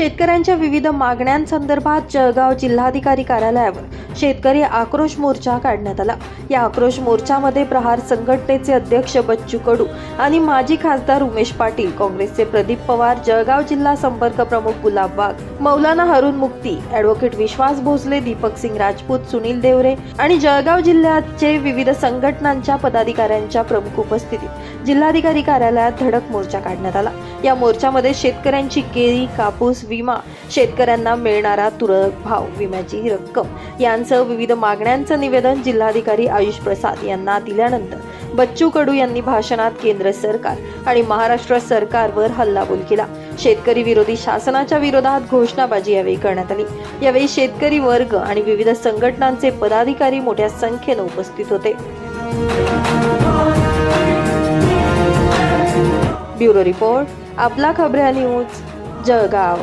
शेतकऱ्यांच्या विविध मागण्यांसंदर्भात जळगाव जिल्हाधिकारी कार्यालयावर शेतकरी आक्रोश मोर्चा काढण्यात आला. या आक्रोश मोर्चामध्ये प्रहार संघटनेचे अध्यक्ष बच्चू कडू आणि माजी खासदार उमेश पाटील काँग्रेसचे प्रदीप पवार जळगाव जिल्हा संपर्क प्रमुख गुलाब वाघ मौलाना हरुण मुक्ती ॲडव्होकेट विश्वास भोसले दीपक सिंग राजपूत सुनील देवरे आणि जळगाव जिल्ह्याचे विविध संघटनांच्या पदाधिकाऱ्यांच्या प्रमुख उपस्थितीत जिल्हाधिकारी कार्यालयात धडक मोर्चा काढण्यात आला. या मोर्चामध्ये शेतकऱ्यांची केळी कापूस विमा शेतकऱ्यांना मिळणारा तुरळक भाव विम्याची रक्कम. यांसह विविध मागण्यांचं निवेदन जिल्हाधिकारी आयुष प्रसाद यांना दिल्यानंतर बच्चू कडू यांनी भाषणात केंद्र सरकार आणि महाराष्ट्र सरकारवर हल्लाबोल केला. शेतकरी विरोधी शासनाच्या विरोधात घोषणाबाजी यावेळी करण्यात आली. यावेळी शेतकरी वर्ग आणि विविध संघटनांचे पदाधिकारी मोठ्या संख्येनं उपस्थित होते. ब्युरो रिपोर्ट आपला खबऱ्या न्यूज जळगाव.